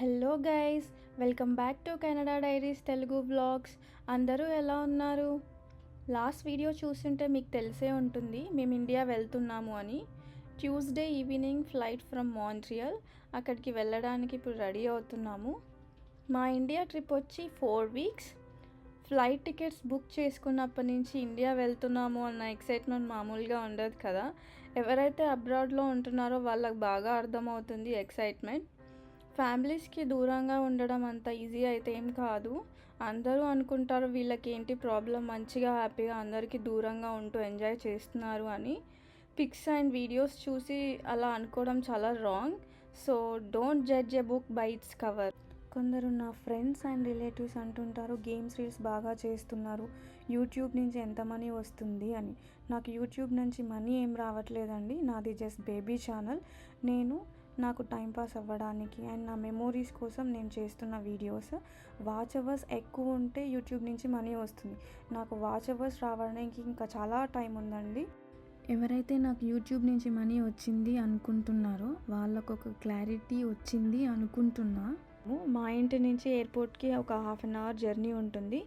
Hello guys welcome back to Canada diaries Telugu blogs అందరూ ఎలా ఉన్నారు? లాస్ట్ వీడియో చూస్తుంటే మీకు తెలిసే ఉంటుంది మేము ఇండియా వెళ్తున్నాము అని. Tuesday evening flight from Montreal అక్కడికి వెళ్ళడానికి ఇప్పుడు రెడీ అవుతున్నాము. మా ఇండియా ట్రిప్ వచ్చి four weeks. Flight tickets book చేసుకున్నప్పటి నుంచి ఇండియా వెళ్తున్నాము అన్న ఎక్సైట్మెంట్ మామూలుగా ఉండదు కదా. ఎవరైతే అబ్రాడ్లో ఉంటున్నారో వాళ్ళకి బాగా అర్థమవుతుంది ఎక్సైట్మెంట్. ఫ్యామిలీస్కి దూరంగా ఉండడం అంత ఈజీ అయితే ఏం కాదు. అందరూ అనుకుంటారు వీళ్ళకి ఏంటి ప్రాబ్లం మంచిగా హ్యాపీగా అందరికీ దూరంగా ఉంటూ ఎంజాయ్ చేస్తున్నారు అని. పిక్స్ అండ్ వీడియోస్ చూసి అలా అనుకోవడం చాలా wrong. So don't judge a book by its cover. కొందరు నా ఫ్రెండ్స్ అండ్ రిలేటివ్స్ అంటుంటారు గేమ్స్ రీల్స్ బాగా చేస్తున్నారు యూట్యూబ్ నుంచి ఎంత మనీ వస్తుంది అని. నాకు యూట్యూబ్ నుంచి మనీ ఏం రావట్లేదండి. నాది జస్ట్ బేబీ ఛానల్. నేను నాకు టైంపాస్ అవ్వడానికి అండ్ నా మెమోరీస్ కోసం నేను చేస్తున్న వీడియోస్ వాచ్ అవర్స్ ఎక్కువ ఉంటే యూట్యూబ్ నుంచి మనీ వస్తుంది. నాకు వాచ్ అవర్స్ రావడానికి ఇంకా చాలా టైం ఉందండి. ఎవరైతే నాకు యూట్యూబ్ నుంచి మనీ వచ్చింది అనుకుంటున్నారో వాళ్ళకు ఒక క్లారిటీ వచ్చింది అనుకుంటున్నా. మా ఇంటి నుంచి ఎయిర్పోర్ట్కి ఒక హాఫ్ అన్ అవర్ జర్నీ ఉంటుంది.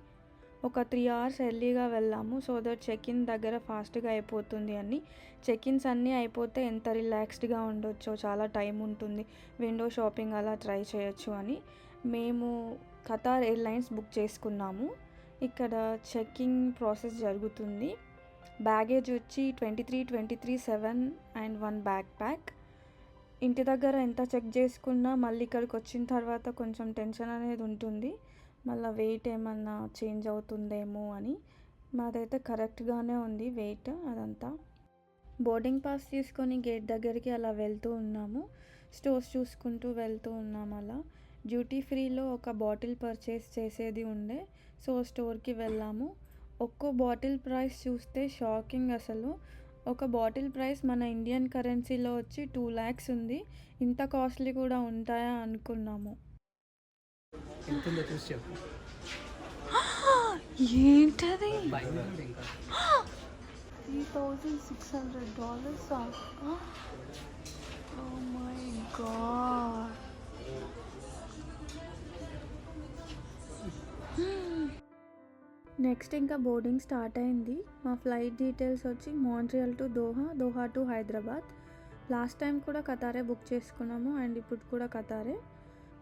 ఒక త్రీ అవర్స్ ఎర్లీగా వెళ్ళాము సో దట్ చెక్ ఇన్ దగ్గర ఫాస్ట్గా అయిపోతుంది అని. చెక్ ఇన్స్ అన్నీ అయిపోతే ఎంత రిలాక్స్డ్గా ఉండొచ్చో చాలా టైం ఉంటుంది. విండో షాపింగ్ అలా ట్రై చేయొచ్చు అని. మేము ఖతార్ ఎయిర్లైన్స్ బుక్ చేసుకున్నాము. ఇక్కడ చెక్కింగ్ ప్రాసెస్ జరుగుతుంది. బ్యాగేజ్ వచ్చి twenty three twenty three seven and one backpack. ఇంటి దగ్గర ఎంత చెక్ చేసుకున్నా మళ్ళీ ఇక్కడికి వచ్చిన తర్వాత కొంచెం టెన్షన్ అనేది ఉంటుంది. మళ్ళీ వెయిట్ ఏమన్నా చేంజ్ అవుతుందేమో అని. మాదైతే కరెక్ట్గానే ఉంది వెయిట్ అదంతా. బోర్డింగ్ పాస్ తీసుకొని గేట్ దగ్గరికి అలా వెళ్తూ ఉన్నాము. స్టోర్స్ చూసుకుంటూ వెళ్తూ ఉన్నాము అలా. డ్యూటీ ఫ్రీలో ఒక బాటిల్ పర్చేస్ చేసేది ఉండే సో స్టోర్కి వెళ్ళాము. ఒక్కో బాటిల్ ప్రైస్ చూస్తే షాకింగ్ అసలు. ఒక బాటిల్ ప్రైస్ మన ఇండియన్ కరెన్సీలో వచ్చి టూ ల్యాక్స్ ఉంది. ఇంత కాస్ట్లీ కూడా ఉంటాయా అనుకున్నాము. ఎంత ఉందో చూసి చెప్పు. ఏంటది? Three thousand six hundred dollars oh my god next ఇంకా బోర్డింగ్ స్టార్ట్ అయింది. మా ఫ్లైట్ డీటెయిల్స్ వచ్చి Montreal to Doha Doha to Hyderabad last time కూడా కతారే బుక్ చేసుకున్నాము అండ్ ఇప్పుడు కూడా కతారే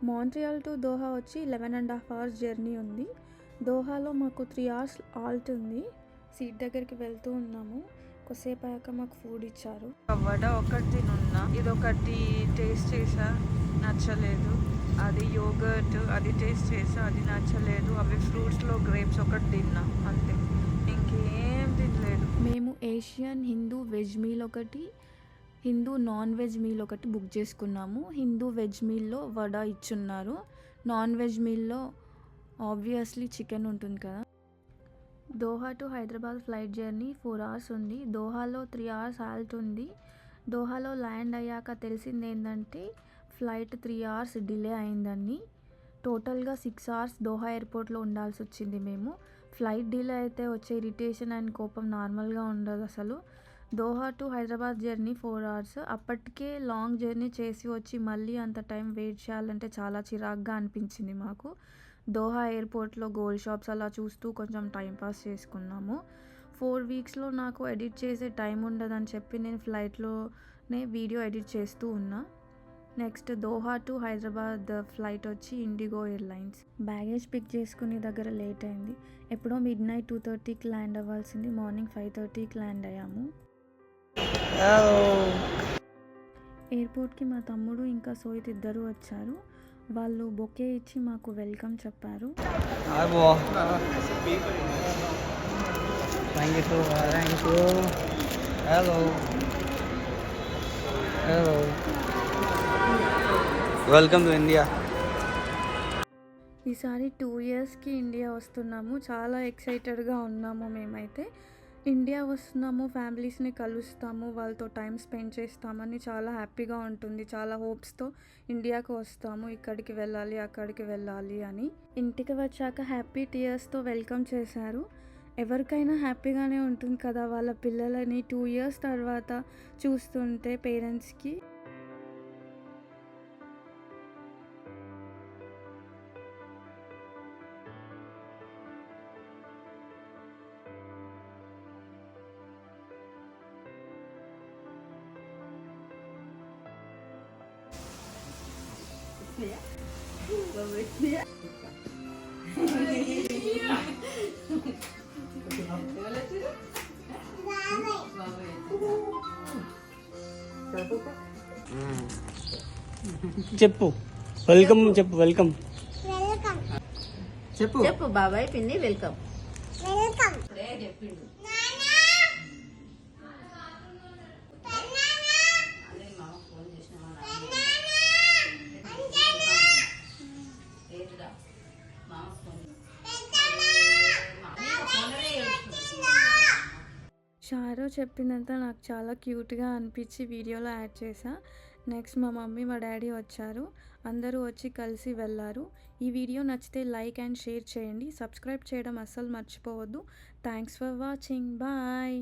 మాంట్రియల్ టు దోహా వచ్చి eleven and half hours journey ఉంది. దోహాలో మాకు త్రీ అవర్స్ ఆల్ట్ ఉంది. సీట్ దగ్గరికి వెళ్తూ ఉన్నాము. కొద్దిసేపు అయ్యాక మాకు ఫుడ్ ఇచ్చారు. వడ ఒకటి తినున్నా. ఇది ఒకటి టేస్ట్ చేసా నచ్చలేదు. అది యోగర్ట్ అది టేస్ట్ చేసా అది నచ్చలేదు. అవి ఫ్రూట్స్లో గ్రేప్స్ ఒకటి తిన్నా అంతే. ఇంకేం తినలేదు. మేము ఏషియన్ హిందూ వెజ్ మీల్ ఒకటి హిందూ నాన్ వెజ్ మీల్ ఒకటి బుక్ చేసుకున్నాము. హిందూ వెజ్ మీల్లో వడ ఇచ్చున్నారు. నాన్ వెజ్ మీల్లో ఆబ్వియస్లీ చికెన్ ఉంటుంది కదా. Doha to Hyderabad flight journey four hours ఉంది. దోహాలో త్రీ అవర్స్ హాల్ట్ ఉంది. దోహాలో ల్యాండ్ అయ్యాక తెలిసింది ఏంటంటే ఫ్లైట్ త్రీ అవర్స్ డిలే అయిందని. టోటల్గా సిక్స్ అవర్స్ దోహా ఎయిర్పోర్ట్లో ఉండాల్సి వచ్చింది మేము. ఫ్లైట్ డిలే అయితే వచ్చే ఇరిటేషన్ అండ్ కోపం నార్మల్గా ఉండదు అసలు. Doha to Hyderabad journey four hours. అప్పటికే లాంగ్ జర్నీ చేసి వచ్చి మళ్ళీ అంత టైం వెయిట్ చేయాలంటే చాలా చిరాగ్గా అనిపించింది మాకు. దోహా ఎయిర్పోర్ట్లో గోల్డ్ షాప్స్ అలా చూస్తూ కొంచెం టైంపాస్ చేసుకున్నాము. ఫోర్ వీక్స్లో నాకు ఎడిట్ చేసే టైం ఉండదని చెప్పి నేను ఫ్లైట్లోనే వీడియో ఎడిట్ చేస్తూ ఉన్నా. Next Doha to Hyderabad flight వచ్చి ఇండిగో ఎయిర్లైన్స్. బ్యాగేజ్ పిక్ చేసుకునే దగ్గర లేట్ అయింది. ఎప్పుడో మిడ్ నైట్ టూ థర్టీకి ల్యాండ్ అవ్వాల్సింది. మార్నింగ్ ఫైవ్ థర్టీకి ల్యాండ్ అయ్యాము. ఎయిర్పోర్ట్కి మా తమ్ముడు ఇంకా సోయిత్ ఇద్దరు వచ్చారు. వాళ్ళు బొకే ఇచ్చి మాకు వెల్కమ్ చెప్పారు. హలో వెల్కమ్ టు ఇండియా ఈసారి టూ ఇయర్స్కి ఇండియా వస్తున్నాము. చాలా ఎక్సైటెడ్గా ఉన్నాము మేమైతే. ఇండియా వస్తున్నాము ఫ్యామిలీస్ని కలుస్తాము వాళ్ళతో టైం స్పెండ్ చేస్తామని చాలా హ్యాపీగా ఉంటుంది. చాలా హోప్స్తో ఇండియాకు వస్తాము ఇక్కడికి వెళ్ళాలి అక్కడికి వెళ్ళాలి అని. ఇంటికి వచ్చాక హ్యాపీ టీయర్స్తో వెల్కమ్ చేశారు. ఎవరికైనా హ్యాపీగానే ఉంటుంది కదా వాళ్ళ పిల్లలని టూ ఇయర్స్ తర్వాత చూస్తుంటే పేరెంట్స్కి. చెప్పు. వెల్కమ్ చెప్పు వెల్కమ్ చెప్పు. చెప్పు బాబాయ్ పిన్ని వెల్కమ్ షారో చెప్పిందంతా నాకు చాలా క్యూట్గా అనిపించి వీడియోలో యాడ్ చేశా. నెక్స్ట్ మా మమ్మీ మా డాడీ వచ్చారు. అందరూ వచ్చి కలిసి వెళ్ళారు. ఈ వీడియో నచ్చితే లైక్ అండ్ షేర్ చేయండి. సబ్స్క్రైబ్ చేయడం అస్సలు మర్చిపోవద్దు. Thanks for watching. బాయ్.